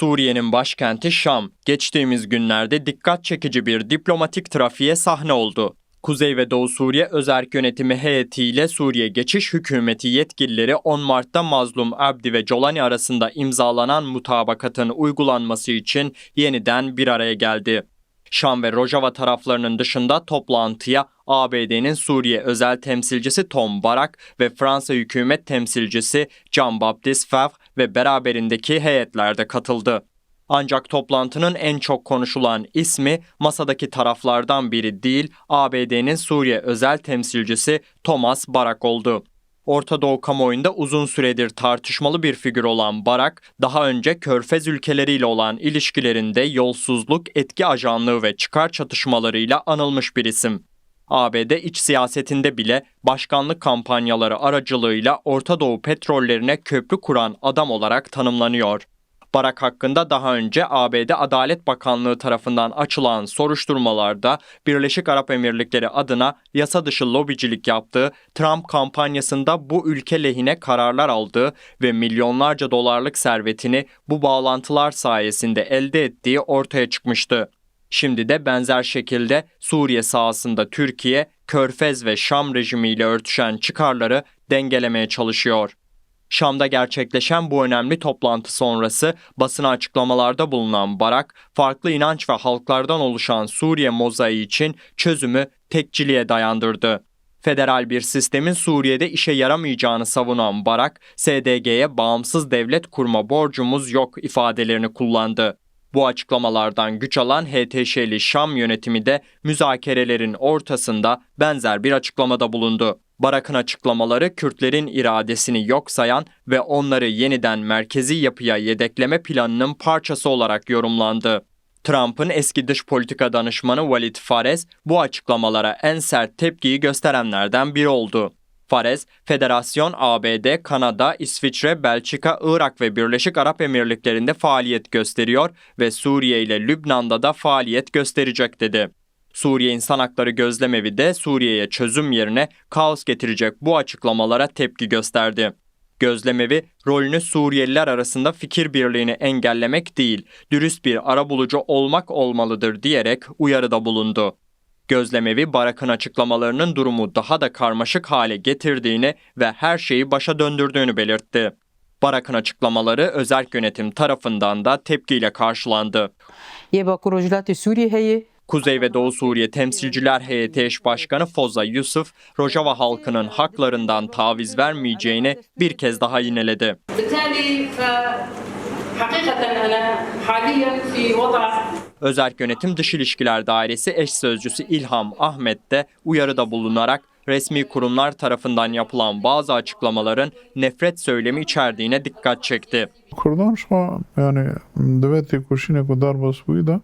Suriye'nin başkenti Şam, geçtiğimiz günlerde dikkat çekici bir diplomatik trafiğe sahne oldu. Kuzey ve Doğu Suriye Özerk Yönetimi heyetiyle Suriye Geçiş Hükümeti yetkilileri 10 Mart'ta Mazlum Abdi ve Colani arasında imzalanan mutabakatın uygulanması için yeniden bir araya geldi. Şam ve Rojava taraflarının dışında toplantıya ABD'nin Suriye özel temsilcisi Tom Barak ve Fransa hükümet temsilcisi Jean-Baptiste Favre ve beraberindeki heyetler de katıldı. Ancak toplantının en çok konuşulan ismi masadaki taraflardan biri değil, ABD'nin Suriye özel temsilcisi Thomas Barak oldu. Orta Doğu kamuoyunda uzun süredir tartışmalı bir figür olan Barak, daha önce Körfez ülkeleriyle olan ilişkilerinde yolsuzluk, etki ajanlığı ve çıkar çatışmalarıyla anılmış bir isim. ABD iç siyasetinde bile başkanlık kampanyaları aracılığıyla Orta Doğu petrollerine köprü kuran adam olarak tanımlanıyor. Barak hakkında daha önce ABD Adalet Bakanlığı tarafından açılan soruşturmalarda Birleşik Arap Emirlikleri adına yasa dışı lobicilik yaptığı, Trump kampanyasında bu ülke lehine kararlar aldığı ve milyonlarca dolarlık servetini bu bağlantılar sayesinde elde ettiği ortaya çıkmıştı. Şimdi de benzer şekilde Suriye sahasında Türkiye, Körfez ve Şam rejimiyle örtüşen çıkarları dengelemeye çalışıyor. Şam'da gerçekleşen bu önemli toplantı sonrası basına açıklamalarda bulunan Barak, farklı inanç ve halklardan oluşan Suriye mozaiği için çözümü tekçiliğe dayandırdı. Federal bir sistemin Suriye'de işe yaramayacağını savunan Barak, SDG'ye bağımsız devlet kurma borcumuz yok ifadelerini kullandı. Bu açıklamalardan güç alan HTŞ'li Şam yönetimi de müzakerelerin ortasında benzer bir açıklamada bulundu. Barak'ın açıklamaları Kürtlerin iradesini yok sayan ve onları yeniden merkezi yapıya yedekleme planının parçası olarak yorumlandı. Trump'ın eski dış politika danışmanı Walid Farez bu açıklamalara en sert tepkiyi gösterenlerden biri oldu. Farez, Federasyon ABD, Kanada, İsviçre, Belçika, Irak ve Birleşik Arap Emirlikleri'nde faaliyet gösteriyor ve Suriye ile Lübnan'da da faaliyet gösterecek dedi. Suriye İnsan Hakları Gözlemevi de Suriye'ye çözüm yerine kaos getirecek bu açıklamalara tepki gösterdi. Gözlemevi, rolünü Suriyeliler arasında fikir birliğini engellemek değil, dürüst bir arabulucu olmak olmalıdır diyerek uyarıda bulundu. Gözlemevi Barak'ın açıklamalarının durumu daha da karmaşık hale getirdiğini ve her şeyi başa döndürdüğünü belirtti. Barak'ın açıklamaları özel yönetim tarafından da tepkiyle karşılandı. Kuzey ve Doğu Suriye Temsilciler Heyeti Eş Başkanı Foza Yusuf, Rojava halkının haklarından taviz vermeyeceğini bir kez daha yineledi. Özerk Yönetim Dış İlişkiler Dairesi eş sözcüsü İlham Ahmet de uyarıda bulunarak resmi kurumlar tarafından yapılan bazı açıklamaların nefret söylemi içerdiğine dikkat çekti. Kurdan şma yani devleti kuşine kadar basbuydu.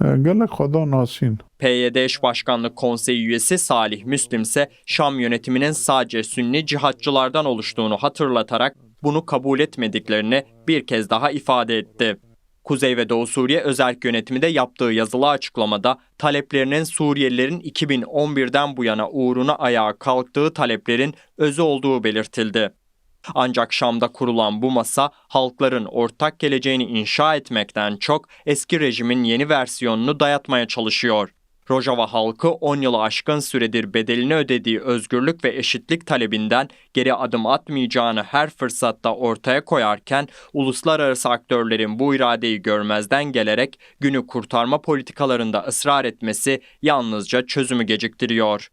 E, Gelek kadar nasin. PYD eş başkanlık konseyi üyesi Salih Müslim ise Şam yönetiminin sadece Sünni cihatçılardan oluştuğunu hatırlatarak bunu kabul etmediklerini bir kez daha ifade etti. Kuzey ve Doğu Suriye Özerk Yönetimi de yaptığı yazılı açıklamada taleplerinin Suriyelilerin 2011'den bu yana uğruna ayağa kalktığı taleplerin özü olduğu belirtildi. Ancak Şam'da kurulan bu masa halkların ortak geleceğini inşa etmekten çok eski rejimin yeni versiyonunu dayatmaya çalışıyor. Rojava halkı 10 yılı aşkın süredir bedelini ödediği özgürlük ve eşitlik talebinden geri adım atmayacağını her fırsatta ortaya koyarken uluslararası aktörlerin bu iradeyi görmezden gelerek günü kurtarma politikalarında ısrar etmesi yalnızca çözümü geciktiriyor.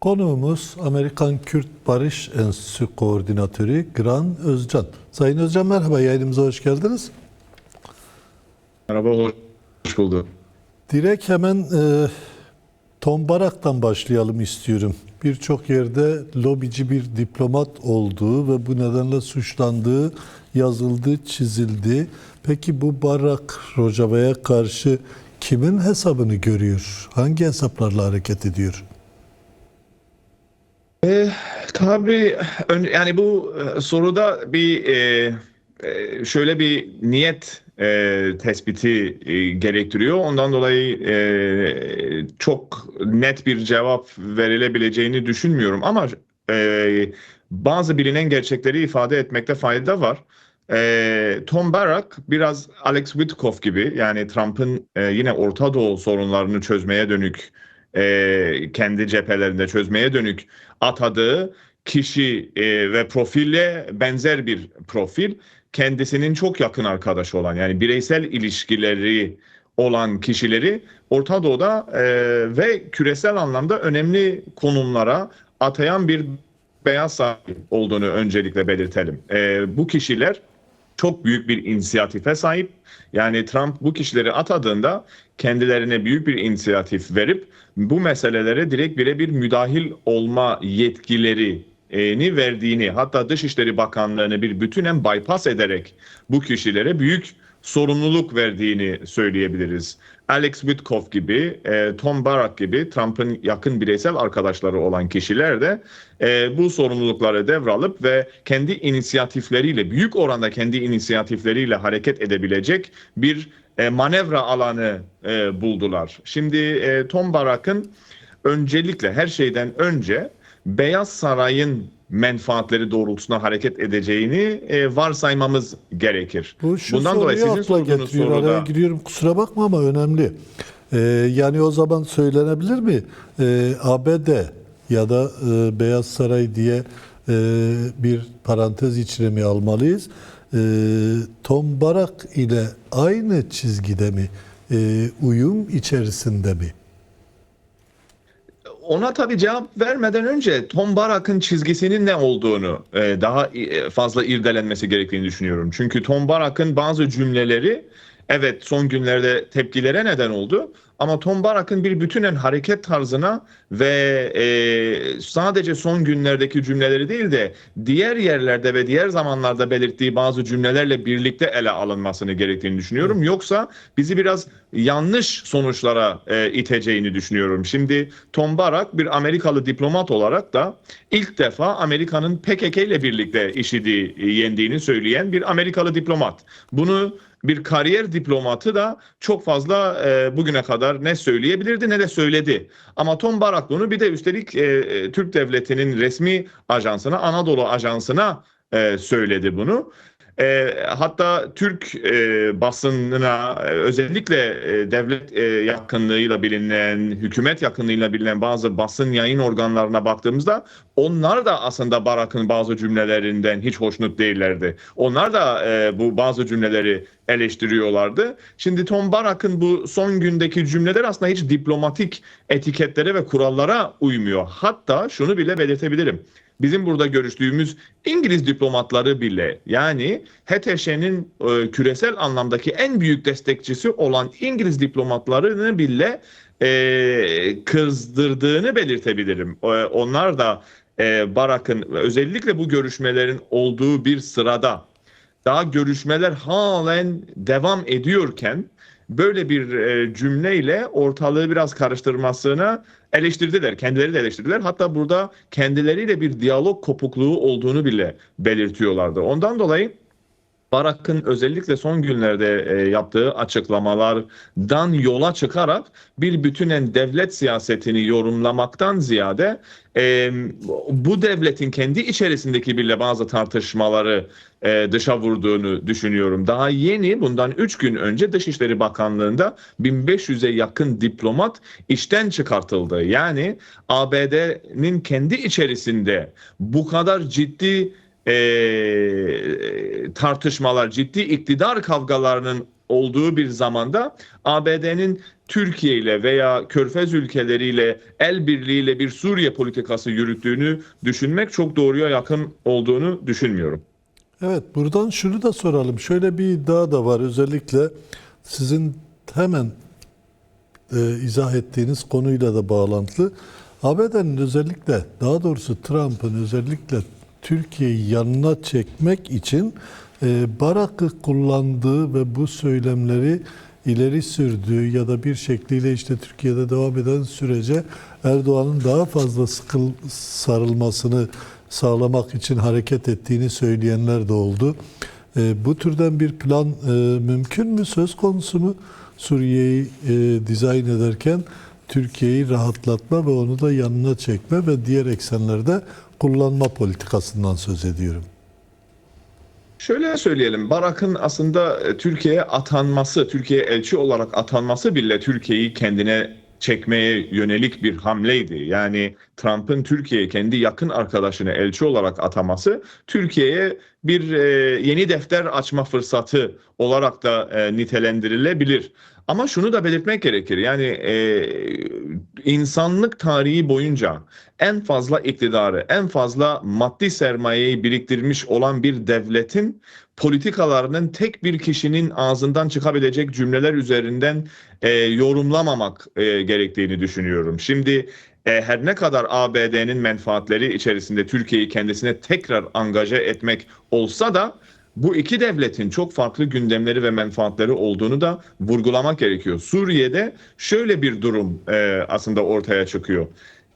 Konuğumuz Amerikan Kürt Barış Enstitüsü Koordinatörü Gran Özcan. Sayın Özcan merhaba yayınımıza hoş geldiniz. Merhaba, hoş bulduk. Direkt hemen e, Tom Barak'tan başlayalım istiyorum. Birçok yerde lobici bir diplomat olduğu ve bu nedenle suçlandığı yazıldı, çizildi. Peki bu Barak Rojava'ya karşı kimin hesabını görüyor? Hangi hesaplarla hareket ediyor? E, tabii yani bu e, soruda bir e, şöyle bir niyet e, tespiti e, gerektiriyor. Ondan dolayı e, çok net bir cevap verilebileceğini düşünmüyorum. Ama e, bazı bilinen gerçekleri ifade etmekte fayda var. E, Tom Barrack biraz Alex Witkoff gibi yani Trump'ın e, yine Orta Doğu sorunlarını çözmeye dönük e, kendi cephelerinde çözmeye dönük atadığı kişi e, ve profille benzer bir profil kendisinin çok yakın arkadaşı olan yani bireysel ilişkileri olan kişileri Orta Doğu'da e, ve küresel anlamda önemli konumlara atayan bir beyaz sahibi olduğunu öncelikle belirtelim. E, bu kişiler çok büyük bir inisiyatife sahip. Yani Trump bu kişileri atadığında kendilerine büyük bir inisiyatif verip bu meselelere direkt birebir müdahil olma yetkilerini verdiğini hatta Dışişleri Bakanlığı'nı bir bütünen bypass ederek bu kişilere büyük sorumluluk verdiğini söyleyebiliriz. Alex Witkoff gibi, e, Tom Barrack gibi Trump'ın yakın bireysel arkadaşları olan kişiler de e, bu sorumlulukları devralıp ve kendi inisiyatifleriyle, büyük oranda kendi inisiyatifleriyle hareket edebilecek bir e, manevra alanı e, buldular. Şimdi e, Tom Barrack'ın öncelikle her şeyden önce Beyaz Saray'ın menfaatleri doğrultusunda hareket edeceğini e, varsaymamız gerekir. Bu şu Bundan dolayı sizin sorduğunuz getiriyor. Araya soruda giriyorum kusura bakma ama önemli. Ee, yani o zaman söylenebilir mi? Ee, ABD ya da e, Beyaz Saray diye e, bir parantez içine mi almalıyız? Ee, Tom Barak ile aynı çizgide mi? Ee, uyum içerisinde mi? Ona tabii cevap vermeden önce Tom Barak'ın çizgisinin ne olduğunu e, daha e, fazla irdelenmesi gerektiğini düşünüyorum. Çünkü Tom Barak'ın bazı cümleleri evet son günlerde tepkilere neden oldu. Ama Tom Barak'ın bir bütünen hareket tarzına ve e, sadece son günlerdeki cümleleri değil de diğer yerlerde ve diğer zamanlarda belirttiği bazı cümlelerle birlikte ele alınmasını gerektiğini düşünüyorum. Yoksa bizi biraz yanlış sonuçlara e, iteceğini düşünüyorum. Şimdi Tom Barak bir Amerikalı diplomat olarak da ilk defa Amerika'nın PKK ile birlikte IŞİD'i yendiğini söyleyen bir Amerikalı diplomat. Bunu bir kariyer diplomatı da çok fazla e, bugüne kadar ne söyleyebilirdi ne de söyledi. Ama Tom Barak bunu bir de üstelik e, e, Türk Devleti'nin resmi ajansına, Anadolu Ajansı'na e, söyledi bunu. E, hatta Türk e, basınına e, özellikle e, devlet e, yakınlığıyla bilinen, hükümet yakınlığıyla bilinen bazı basın yayın organlarına baktığımızda onlar da aslında Barak'ın bazı cümlelerinden hiç hoşnut değillerdi. Onlar da e, bu bazı cümleleri eleştiriyorlardı. Şimdi Tom Barak'ın bu son gündeki cümleler aslında hiç diplomatik etiketlere ve kurallara uymuyor. Hatta şunu bile belirtebilirim bizim burada görüştüğümüz İngiliz diplomatları bile yani HTŞ'nin e, küresel anlamdaki en büyük destekçisi olan İngiliz diplomatlarını bile e, kızdırdığını belirtebilirim. E, onlar da e, Barak'ın özellikle bu görüşmelerin olduğu bir sırada daha görüşmeler halen devam ediyorken böyle bir e, cümleyle ortalığı biraz karıştırmasını eleştirdiler. Kendileri de eleştirdiler. Hatta burada kendileriyle bir diyalog kopukluğu olduğunu bile belirtiyorlardı. Ondan dolayı Barak'ın özellikle son günlerde e, yaptığı açıklamalardan yola çıkarak bir bütünen devlet siyasetini yorumlamaktan ziyade e, bu devletin kendi içerisindeki bile bazı tartışmaları e, dışa vurduğunu düşünüyorum. Daha yeni bundan 3 gün önce Dışişleri Bakanlığı'nda 1500'e yakın diplomat işten çıkartıldı. Yani ABD'nin kendi içerisinde bu kadar ciddi e, tartışmalar, ciddi iktidar kavgalarının olduğu bir zamanda ABD'nin Türkiye ile veya Körfez ülkeleriyle el birliğiyle bir Suriye politikası yürüttüğünü düşünmek çok doğruya yakın olduğunu düşünmüyorum. Evet buradan şunu da soralım. Şöyle bir iddia da var özellikle sizin hemen e, izah ettiğiniz konuyla da bağlantılı. ABD'nin özellikle daha doğrusu Trump'ın özellikle Türkiye'yi yanına çekmek için e, Barak'ı kullandığı ve bu söylemleri ileri sürdüğü ya da bir şekliyle işte Türkiye'de devam eden sürece Erdoğan'ın daha fazla sıkıl sarılmasını sağlamak için hareket ettiğini söyleyenler de oldu. E, bu türden bir plan e, mümkün mü söz konusu mu? Suriye'yi dizayn ederken Türkiye'yi rahatlatma ve onu da yanına çekme ve diğer eksenlerde kullanma politikasından söz ediyorum. Şöyle söyleyelim, Barak'ın aslında e, Türkiye'ye atanması, Türkiye'ye elçi olarak atanması bile Türkiye'yi kendine çekmeye yönelik bir hamleydi. Yani Trump'ın Türkiye'ye kendi yakın arkadaşını elçi olarak ataması Türkiye'ye bir e, yeni defter açma fırsatı olarak da e, nitelendirilebilir. Ama şunu da belirtmek gerekir. Yani e, insanlık tarihi boyunca en fazla iktidarı, en fazla maddi sermayeyi biriktirmiş olan bir devletin politikalarının tek bir kişinin ağzından çıkabilecek cümleler üzerinden e, yorumlamamak e, gerektiğini düşünüyorum. Şimdi e, her ne kadar ABD'nin menfaatleri içerisinde Türkiye'yi kendisine tekrar angaje etmek olsa da bu iki devletin çok farklı gündemleri ve menfaatleri olduğunu da vurgulamak gerekiyor. Suriye'de şöyle bir durum e, aslında ortaya çıkıyor.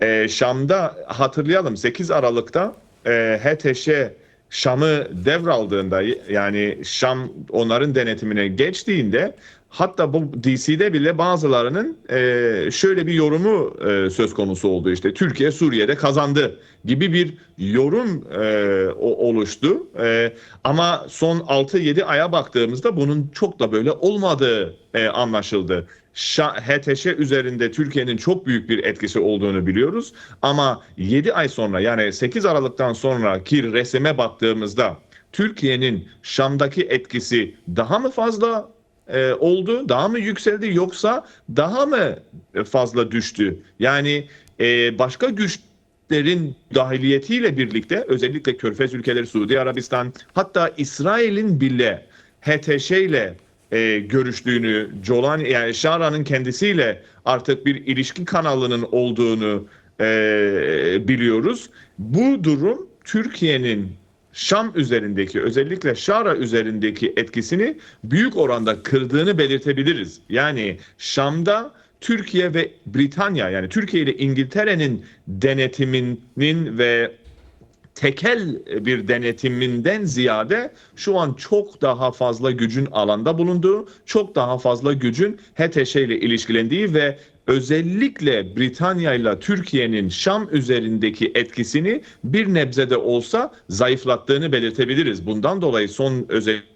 E, Şam'da hatırlayalım 8 Aralık'ta e, HTŞ Şam'ı devraldığında yani Şam onların denetimine geçtiğinde hatta bu DC'de bile bazılarının e, şöyle bir yorumu e, söz konusu oldu işte Türkiye Suriye'de kazandı gibi bir yorum e, o- oluştu. E, ama son 6-7 aya baktığımızda bunun çok da böyle olmadığı e, anlaşıldı. HTŞ üzerinde Türkiye'nin çok büyük bir etkisi olduğunu biliyoruz. Ama 7 ay sonra yani 8 Aralık'tan sonraki resime baktığımızda Türkiye'nin Şam'daki etkisi daha mı fazla e, oldu, daha mı yükseldi yoksa daha mı fazla düştü? Yani e, başka güçlerin dahiliyetiyle birlikte özellikle Körfez ülkeleri, Suudi Arabistan hatta İsrail'in bile HTŞ ile e, görüştüğünü, Jolan yani Şara'nın kendisiyle artık bir ilişki kanalının olduğunu e, biliyoruz. Bu durum Türkiye'nin Şam üzerindeki özellikle Şara üzerindeki etkisini büyük oranda kırdığını belirtebiliriz. Yani Şam'da Türkiye ve Britanya yani Türkiye ile İngiltere'nin denetiminin ve tekel bir denetiminden ziyade şu an çok daha fazla gücün alanda bulunduğu, çok daha fazla gücün HTŞ ile ilişkilendiği ve özellikle Britanya ile Türkiye'nin Şam üzerindeki etkisini bir nebzede olsa zayıflattığını belirtebiliriz. Bundan dolayı son özellikle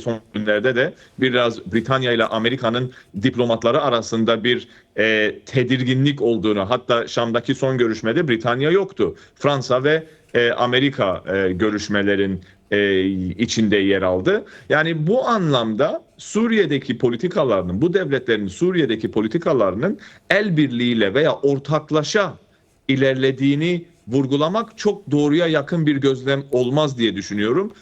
son günlerde de biraz Britanya ile Amerika'nın diplomatları arasında bir e, tedirginlik olduğunu hatta Şam'daki son görüşmede Britanya yoktu. Fransa ve e, Amerika e, görüşmelerin e, içinde yer aldı. Yani bu anlamda Suriye'deki politikalarının, bu devletlerin Suriye'deki politikalarının el birliğiyle veya ortaklaşa ilerlediğini vurgulamak çok doğruya yakın bir gözlem olmaz diye düşünüyorum.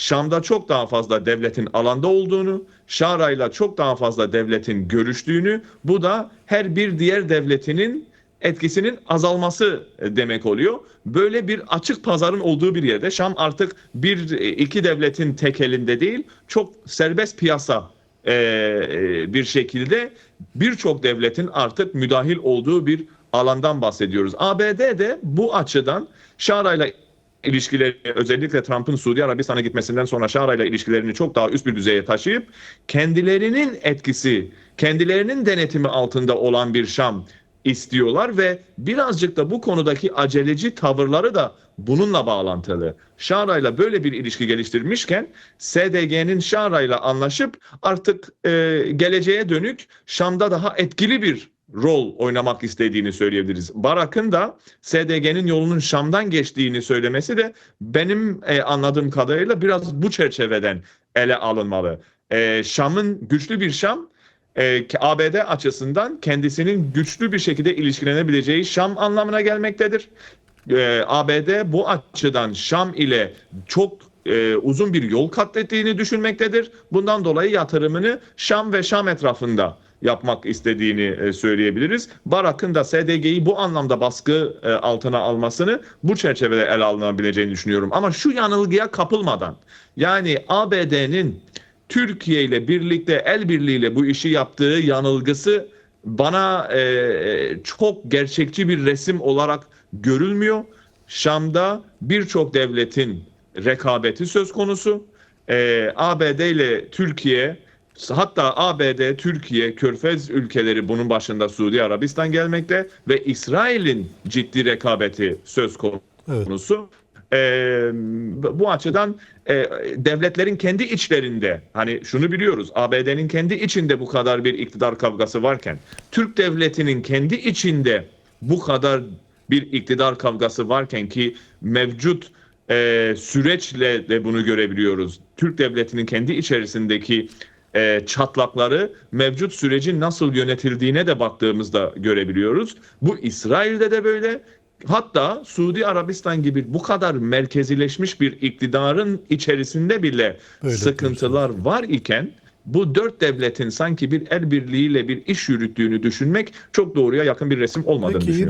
Şam'da çok daha fazla devletin alanda olduğunu, Şara'yla çok daha fazla devletin görüştüğünü, bu da her bir diğer devletinin etkisinin azalması demek oluyor. Böyle bir açık pazarın olduğu bir yerde Şam artık bir iki devletin tek elinde değil, çok serbest piyasa e, bir şekilde birçok devletin artık müdahil olduğu bir alandan bahsediyoruz. ABD de bu açıdan Şara'yla ilişkileri özellikle Trump'ın Suudi Arabistan'a gitmesinden sonra Şara'yla ilişkilerini çok daha üst bir düzeye taşıyıp kendilerinin etkisi, kendilerinin denetimi altında olan bir Şam istiyorlar ve birazcık da bu konudaki aceleci tavırları da bununla bağlantılı. Şara'yla böyle bir ilişki geliştirmişken SDG'nin Şara'yla anlaşıp artık e, geleceğe dönük Şam'da daha etkili bir rol oynamak istediğini söyleyebiliriz. Barak'ın da SDG'nin yolunun Şam'dan geçtiğini söylemesi de benim e, anladığım kadarıyla biraz bu çerçeveden ele alınmalı. E, Şam'ın güçlü bir Şam e, ABD açısından kendisinin güçlü bir şekilde ilişkilenebileceği Şam anlamına gelmektedir. E, ABD bu açıdan Şam ile çok e, uzun bir yol kat ettiğini düşünmektedir. Bundan dolayı yatırımını Şam ve Şam etrafında yapmak istediğini e, söyleyebiliriz. Barak'ın da SDG'yi bu anlamda baskı e, altına almasını bu çerçevede ele alınabileceğini düşünüyorum. Ama şu yanılgıya kapılmadan yani ABD'nin Türkiye ile birlikte el birliğiyle bu işi yaptığı yanılgısı bana e, çok gerçekçi bir resim olarak görülmüyor. Şam'da birçok devletin rekabeti söz konusu. E, ABD ile Türkiye hatta ABD, Türkiye, Körfez ülkeleri bunun başında Suudi Arabistan gelmekte ve İsrail'in ciddi rekabeti söz konusu. Evet. Ee, bu açıdan e, devletlerin kendi içlerinde hani şunu biliyoruz ABD'nin kendi içinde bu kadar bir iktidar kavgası varken Türk devletinin kendi içinde bu kadar bir iktidar kavgası varken ki mevcut e, süreçle de bunu görebiliyoruz. Türk devletinin kendi içerisindeki e, çatlakları mevcut sürecin nasıl yönetildiğine de baktığımızda görebiliyoruz. Bu İsrail'de de böyle. Hatta Suudi Arabistan gibi bu kadar merkezileşmiş bir iktidarın içerisinde bile Böyle sıkıntılar var iken bu dört devletin sanki bir el birliğiyle bir iş yürüttüğünü düşünmek çok doğruya yakın bir resim olmadığını Peki düşünüyorum.